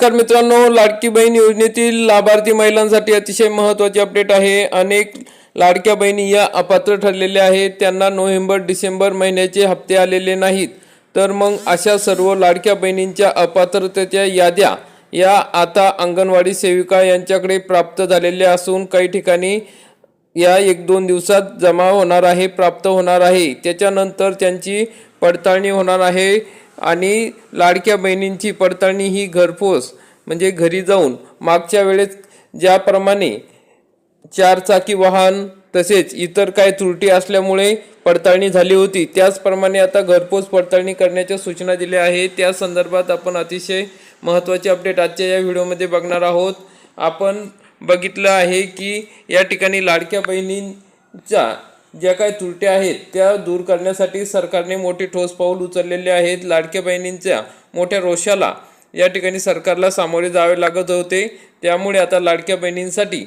नमस्कार मित्रांनो लाडकी बहीण योजनेतील लाभार्थी महिलांसाठी अतिशय महत्त्वाची अपडेट आहे. अनेक लाडक्या बहिणी या अपात्र ठरलेल्या आहेत. त्यांना नोव्हेंबर डिसेंबर महिन्याचे हप्ते आलेले नाहीत. तर मग अशा सर्व लाडक्या बहिणींच्या अपात्रतेच्या याद्या या आता अंगणवाडी सेविका यांच्याकडे प्राप्त झालेल्या असून काही ठिकाणी या एक दोन दिवसात जमा होणार आहे प्राप्त होणार आहे. त्याच्यानंतर त्यांची पडताळणी होणार आहे. आणि लाडक्या बहिणींची पडताळणी ही घरपोच म्हणजे घरी जाऊन मागच्या वेळेस ज्याप्रमाणे चारचाकी वाहन तसेच इतर काही त्रुटी असल्यामुळे पडताळणी झाली होती त्याचप्रमाणे आता घरपोच पडताळणी करण्याच्या सूचना दिल्या आहे त्या संदर्भात आपण अतिशय महत्त्वाचे अपडेट आजच्या या व्हिडिओमध्ये बघणार आहोत. आपण बघितलं आहे की या ठिकाणी लाडक्या बहिणींचा ज्या काही त्रुटी आहेत त्या दूर करण्यासाठी सरकारने मोठे ठोस पाऊल उचललेले आहेत. लाडक्या बहिणींच्या मोठ्या रोषाला या ठिकाणी सरकारला सामोरे जावे लागत होते. त्यामुळे आता लाडक्या बहिणींसाठी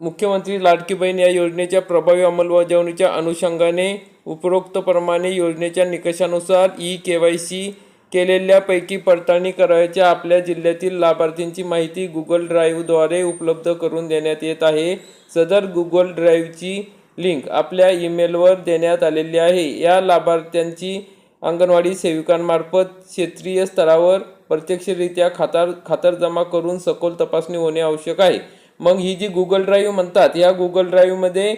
मुख्यमंत्री लाडकी बहीण या योजनेच्या प्रभावी अंमलबजावणीच्या अनुषंगाने उपरोक्तप्रमाणे योजनेच्या निकषानुसार ई के वाय सी केलेल्यापैकी पडताळणी करायच्या आपल्या जिल्ह्यातील लाभार्थींची माहिती गुगल ड्राईव्हद्वारे उपलब्ध करून देण्यात येत आहे. सदर गुगल ड्राईव्हची लिंक आपल्या ईमेलवर देण्यात आलेली आहे. या लाभार्थ्यांची अंगणवाडी सेविकांमार्फत क्षेत्रीय स्तरावर प्रत्यक्षरित्या खातार खातरजमा करून सखोल तपासणी होणे आवश्यक आहे. मग ही जी गुगल ड्राईव्ह म्हणतात या गुगल ड्राईव्हमध्ये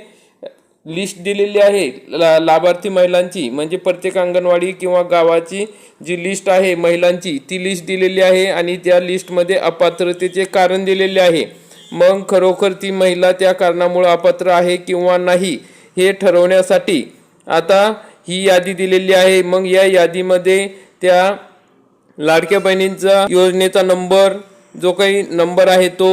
लिस्ट दिलेली आहे. ला लाभार्थी महिलांची म्हणजे प्रत्येक अंगणवाडी किंवा गावाची जी लिस्ट आहे महिलांची ती लिस्ट दिलेली आहे आणि त्या लिस्टमध्ये अपात्रतेचे कारण दिलेले आहे. मग खरोखर ती महिला त्या कारणामुळे अपात्र आहे किंवा नाही हे ठरवण्यासाठी आता ही यादी दिलेली आहे. मग या यादीमध्ये त्या लाडक्या बहिणींचा योजनेचा नंबर जो काही नंबर आहे तो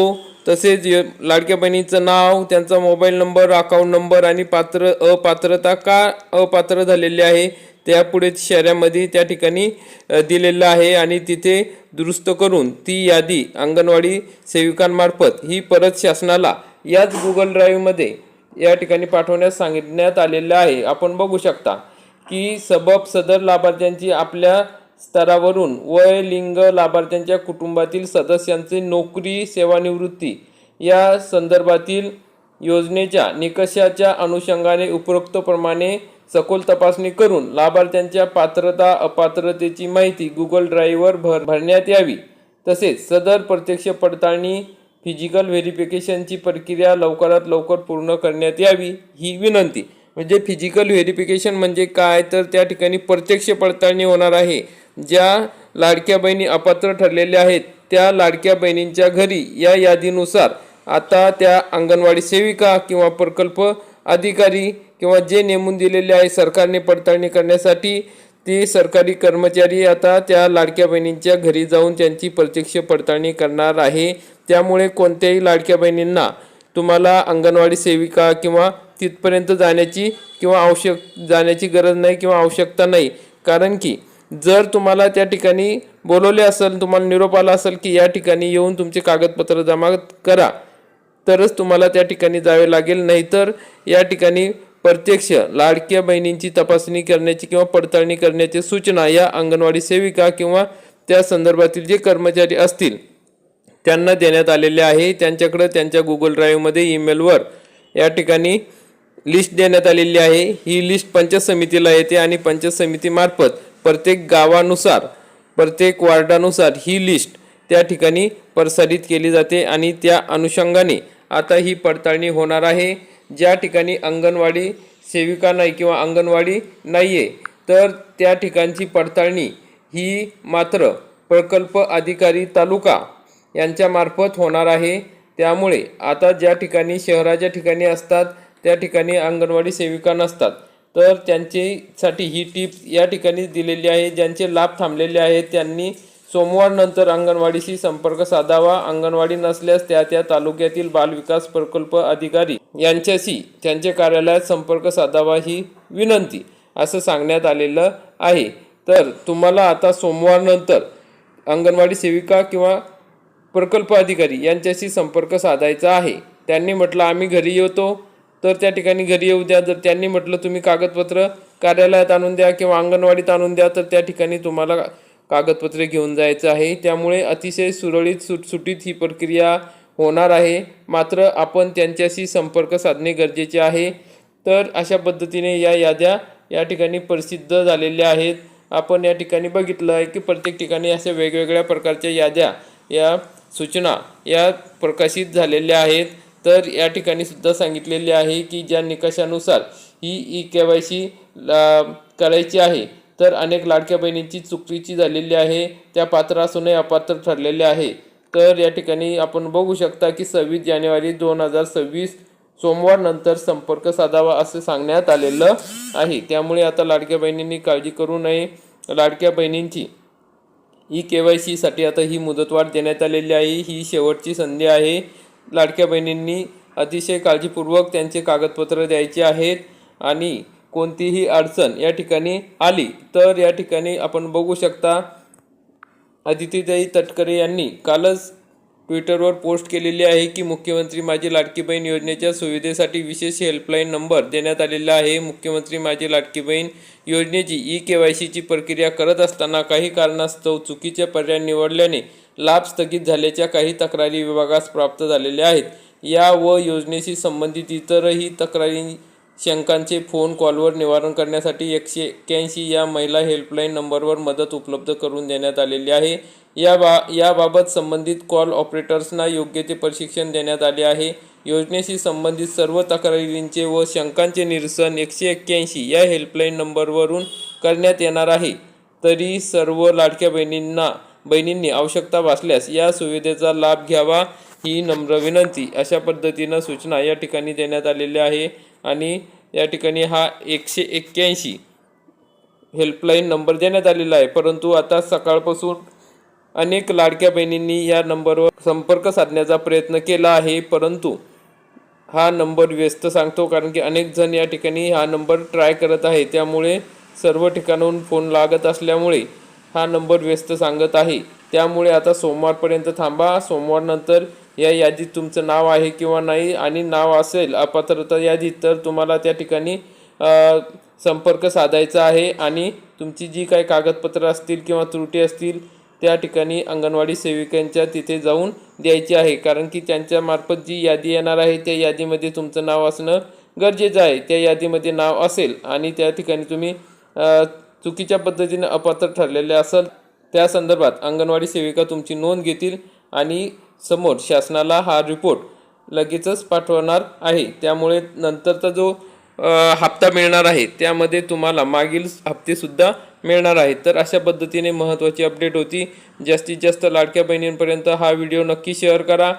तसेच लाडक्या बहिणीचं नाव त्यांचा मोबाईल नंबर अकाउंट नंबर आणि पात्र अपात्रता का अपात्र झालेली आहे त्यापुढे शहरामध्ये त्या ठिकाणी दिलेलं आहे आणि तिथे दुरुस्त करून ती यादी अंगणवाडी सेविकांमार्फत ही परत शासनाला याच गुगल ड्राईव्हमध्ये या ठिकाणी पाठवण्यास सांगितण्यात आलेलं आहे. आपण बघू शकता की सबब सदर लाभार्थ्यांची आपल्या स्तरावरून वय लिंग लाभार्थ्यांच्या कुटुंबातील सदस्यांचे नोकरी सेवानिवृत्ती या संदर्भातील योजनेच्या निकषाच्या अनुषंगाने उपरोक्तप्रमाणे सखोल तपासणी करून लाभार्थ्यांच्या पात्रता अपात्रतेची माहिती गुगल ड्राईव्हवर भर भरण्यात यावी. तसेच सदर प्रत्यक्ष पडताळणी फिजिकल व्हेरिफिकेशनची प्रक्रिया लवकरात लवकर पूर्ण करण्यात यावी ही विनंती. म्हणजे फिजिकल व्हेरिफिकेशन म्हणजे काय? तर त्या ठिकाणी प्रत्यक्ष पडताळणी होणार आहे. ज्या लाडक्या बहिणी अपात्र ठरलेल्या आहेत त्या लाडक्या बहिणींच्या घरी या यादीनुसार आता त्या अंगणवाडी सेविका किंवा प्रकल्प अधिकारी किंवा जे नेमून दिलेले आहे सरकारने पडताळणी करण्यासाठी ते सरकारी कर्मचारी आता त्या लाडक्या बहिणींच्या घरी जाऊन त्यांची प्रत्यक्ष पडताळणी करणार आहे. त्यामुळे कोणत्याही लाडक्या बहिणींना तुम्हाला अंगणवाडी सेविका किंवा तिथपर्यंत जाण्याची किंवा आवश्यक जाण्याची गरज नाही किंवा आवश्यकता नाही. कारण की जर तुम्हाला त्या ठिकाणी बोलवले असेल तुम्हाला निरोप आला असेल की या ठिकाणी येऊन तुमचे कागदपत्र जमा करा. तरच तुम्हाला त्या ठिकाणी जावे लागेल. नाहीतर या ठिकाणी प्रत्यक्ष लाडक्या बहिणींची तपासणी करण्याची किंवा पडताळणी करण्याची सूचना या अंगणवाडी सेविका किंवा त्या संदर्भातील जे कर्मचारी असतील त्यांना देण्यात आलेले आहे. त्यांच्याकडं त्यांच्या गुगल ड्राईव्हमध्ये ईमेलवर या ठिकाणी लिस्ट देण्यात आलेली आहे. ही लिस्ट पंचायत समितीला येते आणि पंचायत समितीमार्फत प्रत्येक गावानुसार प्रत्येक वार्डानुसार ही लिस्ट त्या ठिकाणी प्रसारित केली जाते आणि त्या अनुषंगाने आता ही पडताळणी होणार आहे. ज्या ठिकाणी अंगणवाडी सेविका नाही किंवा अंगणवाडी नाही आहे तर त्या ठिकाणची पडताळणी ही मात्र प्रकल्प अधिकारी तालुका यांच्यामार्फत होणार आहे. त्यामुळे आता ज्या ठिकाणी शहराच्या ठिकाणी असतात त्या ठिकाणी अंगणवाडी सेविका नसतात तर त्यांचीसाठी ही टीप या ठिकाणी दिलेली आहे. ज्यांचे लाभ थांबलेले आहेत त्यांनी सोमवारनंतर अंगणवाडीशी संपर्क साधावा. अंगणवाडी नसल्यास त्या त्या तालुक्यातील बालविकास प्रकल्प अधिकारी यांच्याशी त्यांच्या कार्यालयात संपर्क साधावा ही विनंती असं सांगण्यात आलेलं आहे. तर तुम्हाला आता सोमवारनंतर अंगणवाडी सेविका किंवा प्रकल्प अधिकारी यांच्याशी संपर्क साधायचा आहे. त्यांनी म्हटलं आम्ही घरी येतो. तर त्या ठिकाणी घरी येऊ द्या. जर त्यांनी म्हटलं तुम्ही कागदपत्र कार्यालयात आणून द्या किंवा अंगणवाडीत आणून द्या तर त्या ठिकाणी तुम्हाला कागदपत्रे घेऊन जायचं आहे. त्यामुळे अतिशय सुरळीत सुटसुटीत ही प्रक्रिया होणार आहे. मात्र आपण त्यांच्याशी संपर्क साधणे गरजेचे आहे. तर अशा पद्धतीने या याद्या या ठिकाणी प्रसिद्ध झालेल्या आहेत. आपण या ठिकाणी बघितलं आहे की प्रत्येक ठिकाणी अशा वेगवेगळ्या प्रकारच्या याद्या या सूचना या प्रकाशित झालेल्या आहेत. तर या ठिकाणी सुद्धा सांगितलेले आहे की ज्या निकषानुसार ही ई के वाय सी करायची आहे. तर अनेक लाडक्या बहिणींची चुकीची झालेली आहे. त्या पात्र असूनही अपात्र ठरलेल्या आहे. तर या ठिकाणी आपण बघू शकता की सव्वीस जानेवारी दोन हजार सव्वीस सोमवारनंतर संपर्क साधावा असे सांगण्यात आलेलं आहे. त्यामुळे आता लाडक्या बहिणींनी काळजी करू नये. लाडक्या बहिणींची ई के वाय सीसाठी आता ही मुदतवाढ देण्यात आलेली आहे. ही शेवटची संधी आहे. लाडक्या बहिणींनी अतिशय काळजीपूर्वक त्यांचे कागदपत्र द्यायचे आहेत आणि कोणतीही अडचण या ठिकाणी आली तर या ठिकाणी आपण बघू शकता अदितीताई तटकरे यांनी कालच ट्विटरवर पोस्ट केलेली आहे की मुख्यमंत्री माझी लाडकी बहीण योजनेच्या सुविधेसाठी विशेष हेल्पलाईन नंबर देण्यात आलेला आहे. मुख्यमंत्री माझी लाडकी बहीण योजनेची ई के वाय सीची प्रक्रिया करत असताना काही कारणास्तव चुकीचे पर्याय निवडल्याने लाभ स्थगित झाल्याच्या काही तक्रारी विभागास प्राप्त झालेल्या आहेत. या व योजनेशी संबंधित इतरही तक्रारी शंकांचे फोन कॉलवर निवारण करण्यासाठी एकशे एक्क्याऐंशी या महिला हेल्पलाईन नंबरवर मदत उपलब्ध करून देण्यात आलेली आहे. या बा याबाबत संबंधित कॉल ऑपरेटर्सना योग्य ते प्रशिक्षण देण्यात आले आहे. योजनेशी संबंधित सर्व तक्रारींचे व शंकांचे निरसन एकशे एक्क्याऐंशी या हेल्पलाईन नंबरवरून करण्यात येणार आहे. तरी सर्व लाडक्या बहिणींना बहिणींनी आवश्यकता भासल्यास या सुविधेचा लाभ घ्यावा ही नम्र विनंती अशा पद्धतीनं सूचना या ठिकाणी देण्यात आलेल्या आहे. आणि या ठिकाणी हा एकशे एक्क्याऐंशी हेल्पलाईन नंबर देण्यात आलेला आहे. परंतु आता सकाळपासून अनेक लाडक्या बहिणींनी या नंबरवर संपर्क साधण्याचा प्रयत्न केला आहे. परंतु हा नंबर व्यस्त सांगतो कारण की अनेक जण या ठिकाणी हा नंबर ट्राय करत आहे. त्यामुळे सर्व ठिकाणाहून फोन लागत असल्यामुळे हा नंबर व्यस्त सांगत आहे. त्यामुळे आता सोमवारपर्यंत थांबा. सोमवारनंतर या यादीत तुमचं नाव आहे किंवा नाही आणि नाव असेल अपात्रता यादीत तर तुम्हाला त्या ठिकाणी संपर्क साधायचा आहे आणि तुमची जी काही कागदपत्रं असतील किंवा त्रुटी असतील त्या ठिकाणी अंगणवाडी सेविकांच्या तिथे जाऊन द्यायची आहे. कारण की त्यांच्यामार्फत जी यादी येणार आहे त्या यादीमध्ये तुमचं नाव असणं गरजेचं आहे. त्या यादीमध्ये नाव असेल आणि त्या ठिकाणी तुम्ही चुकीच्या पद्धतीने अपात्र ठरलेले असाल त्या संदर्भात अंगणवाडी सेविका तुमची नोंद घेतील आणि समोर शासनाला हा रिपोर्ट लगेचच पाठवणार आहे. त्यामुळे नंतरचा जो हप्ता मिळणार आहे त्यामध्ये तुम्हाला मागील हप्तेसुद्धा मिळणार आहेत. तर अशा पद्धतीने महत्त्वाची अपडेट होती. जास्तीत जास्त लाडक्या बहिणींपर्यंत हा व्हिडिओ नक्की शेअर करा.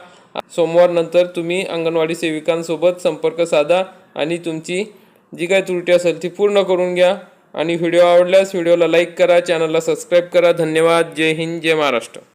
सोमवारनंतर तुम्ही अंगणवाडी सेविकांसोबत संपर्क साधा आणि तुमची जी काही त्रुटी असेल ती पूर्ण करून घ्या. आणि व्हिडिओ आवडल्यास व्हिडिओला लाईक करा चॅनलला सबस्क्राईब करा. धन्यवाद. जय हिंद जय महाराष्ट्र.